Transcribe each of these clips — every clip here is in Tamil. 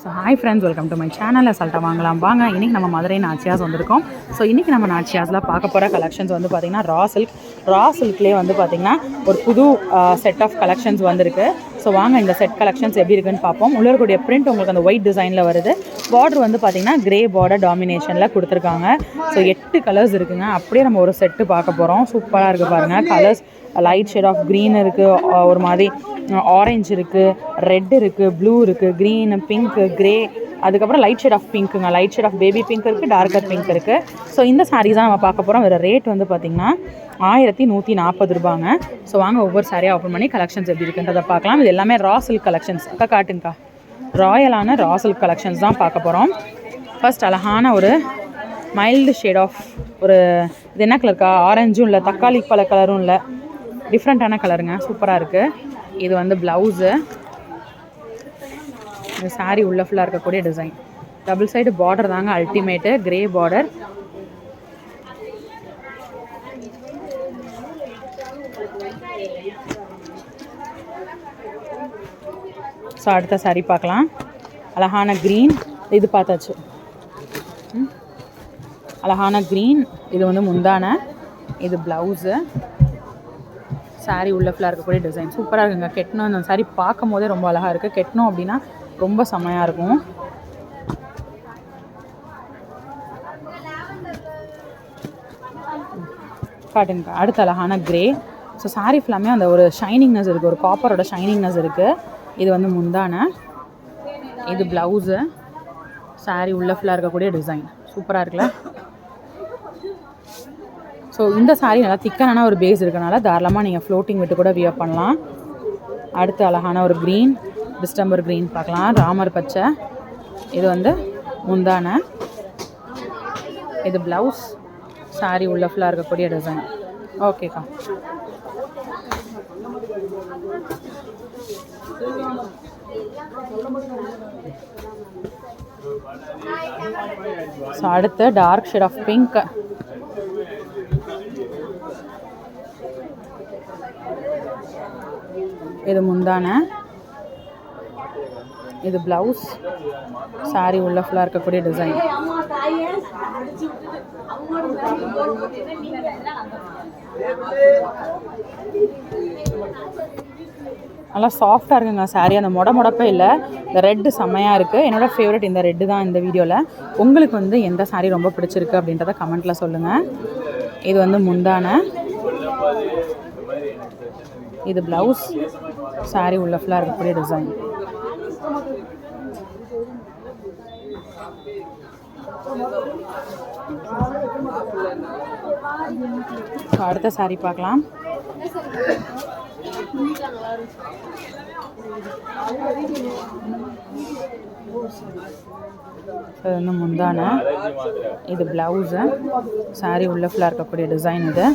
So hi friends welcome to my channel அசால்ட்டாக வாங்கலாம். வாங்க இன்றைக்கி நம்ம மதுரை நாச்சியாஸ் வந்திருக்கோம். ஸோ இன்றைக்கி நம்ம நாச்சியாஸில் பார்க்க போகிற கலெக்ஷன்ஸ் வந்து பார்த்திங்கன்னா ரா சில்க் ரா சில்க்லேயே வந்து பார்த்திங்கன்னா ஒரு புது செட் ஆஃப் கலெக்ஷன்ஸ் வந்திருக்கு. ஸோ வாங்க இந்த செட் கலெக்ஷன்ஸ் எப்படி இருக்குன்னு பார்ப்போம். உள்ள பிரிண்ட் உங்களுக்கு அந்த ஒயிட் டிசைனில் வருது. பார்டர் வந்து பார்த்திங்கன்னா கிரே பார்டர் டாமினேஷனில் கொடுத்துருக்காங்க. ஸோ எட்டு கலர்ஸ் இருக்குங்க. அப்படியே நம்ம ஒரு செட்டு பார்க்க போகிறோம் சூப்பராக இருக்குது பாருங்கள் colours light shade of green இருக்குது ஒரு மாதிரி ஆரஞ்சு இருக்குது ரெட் இருக்குது ப்ளூ இருக்குது க்ரீன் பிங்க் க்ரே அதுக்கப்புறம் light shade of பிங்க்குங்க light shade of baby pink இருக்குது டார்க்கர் பிங்க் இருக்குது ஸோ இந்த சாரீஸ் தான் நம்ம பார்க்க போகிறோம் வேறு ரேட் வந்து பார்த்திங்கன்னா ஆயிரத்தி நூற்றி நாற்பது ரூபாங்க. ஸோ வாங்க ஒவ்வொரு சாரியாக ஓப்பன் பண்ணி கலெக்ஷன்ஸ் எப்படி இருக்குன்றதை பார்க்கலாம். இது எல்லாமே ரா சில்க் கலெக்ஷன்ஸ் அக்கா காட்டுங்கக்கா. ராயலான ரா சில்க் கலெக்ஷன்ஸ் தான் பார்க்க போகிறோம் ஃபர்ஸ்ட் அழகான ஒரு மைல்டு ஷேட் ஆஃப் ஒரு இது என்ன கலருக்கா ஆரஞ்சும் இல்லை தக்காளி பழ கலரும் இல்லை. டிஃப்ரெண்ட்டான கலருங்க சூப்பராக இருக்குது இது வந்து ப்ளவுஸு இந்த சாரீ உள்ள ஃபுல்லாக இருக்கக்கூடிய டிசைன் டபுள் சைடு பார்டர் தாங்க அல்டிமேட்டு கிரே பார்டர் ஸோ அடுத்த சாரீ பார்க்கலாம். அழகான க்ரீன் இது பார்த்தாச்சு. அழகான க்ரீன் இது வந்து முந்தான. இது ப்ளவுஸு saree உள்ள ஃபுல்லாக இருக்கக்கூடிய டிசைன் சூப்பராக இருக்குங்க. கெட்டணும். அந்த சாரீ பார்க்கும் போதே ரொம்ப அழகாக இருக்குது கெட்டணும் அப்படின்னா ரொம்ப செம்மையாக இருக்கும். காட்டுங்க அடுத்த அழகான கிரே ஸோ சாரீ ஃபுல்லாமே அந்த ஒரு ஷைனிங்னஸ் இருக்குது ஒரு காப்பரோட ஷைனிங்னஸ் இருக்குது இது வந்து முந்தான. இது ப்ளவுஸு saree உள்ள ஃபுல்லாக இருக்கக்கூடிய டிசைன் சூப்பராக இருக்குல்ல? ஸோ இந்த சாரீ நல்லா திக்கான ஒரு பேஸ் இருக்கனால தாராளமாக நீங்கள் ஃப்ளோட்டிங் விட்டு கூட வியர் பண்ணலாம். அடுத்து அழகான ஒரு க்ரீன் டிஸ்டம்பர் க்ரீன் பார்க்கலாம். ராமர் பச்சை. இது வந்து முந்தான. இது ப்ளவுஸ் சாரி உள்ள ஃபுல்லாக இருக்கக்கூடிய டிசைன் ஓகேக்கா ஸோ அடுத்து டார்க் ஷேட் ஆஃப் பிங்க் இது முந்தான. இது ப்ளவுஸ் சாரி உள்ள ஃபுல்லாக இருக்கக்கூடிய டிசைன் நல்லா சாஃப்டாக இருக்குங்க saree. அந்த மொட மொடப்பே இல்லை. இந்த ரெட்டு செம்மையாக இருக்குது என்னோட ஃபேவரட் இந்த ரெட்டு தான் இந்த வீடியோவில் உங்களுக்கு வந்து எந்த saree ரொம்ப பிடிச்சிருக்கு அப்படின்றத கமெண்ட்டில் சொல்லுங்கள் இது வந்து முந்தான. இது ப்ளவுஸ் saree உள்ள ஃபுல்லாக இருக்கக்கூடிய டிசைன் அடுத்த சாரி பார்க்கலாம். இது வந்து முந்தான. இது ப்ளவுஸு சாரி உள்ள ஃபுல்லாக இருக்கக்கூடிய டிசைன் இது.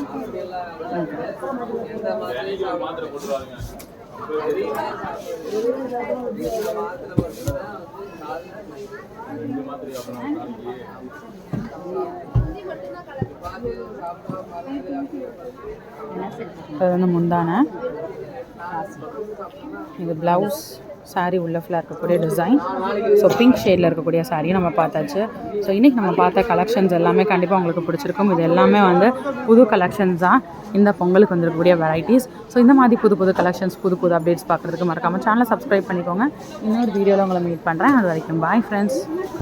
இது வந்து முந்தான. இது ப்ளவுஸ் சாரீ உள்ள ஃபுல்லாக இருக்கக்கூடிய டிசைன் ஸோ பிங்க் ஷேடில் இருக்கக்கூடிய saree நம்ம பார்த்தாச்சு. ஸோ இன்றைக்கி நம்ம பார்த்த கலெக்ஷன்ஸ் எல்லாமே கண்டிப்பாக உங்களுக்கு பிடிச்சிருக்கும். இது எல்லாமே வந்து புது கலெக்ஷன்ஸ் தான். இந்த பொங்கலுக்கு வந்திருக்கக்கூடிய வெரைட்டிஸ் ஸோ இந்த மாதிரி புது புது கலெக்ஷன்ஸ் புது புது அப்டேட்ஸ் பார்க்குறதுக்கு மறக்காமல் சேனலை சப்ஸ்கிரைப் பண்ணிக்கோங்க. இன்னொரு வீடியோவில் உங்களை மீட் பண்ணுறேன் அது வரைக்கும் பாய் ஃப்ரெண்ட்ஸ்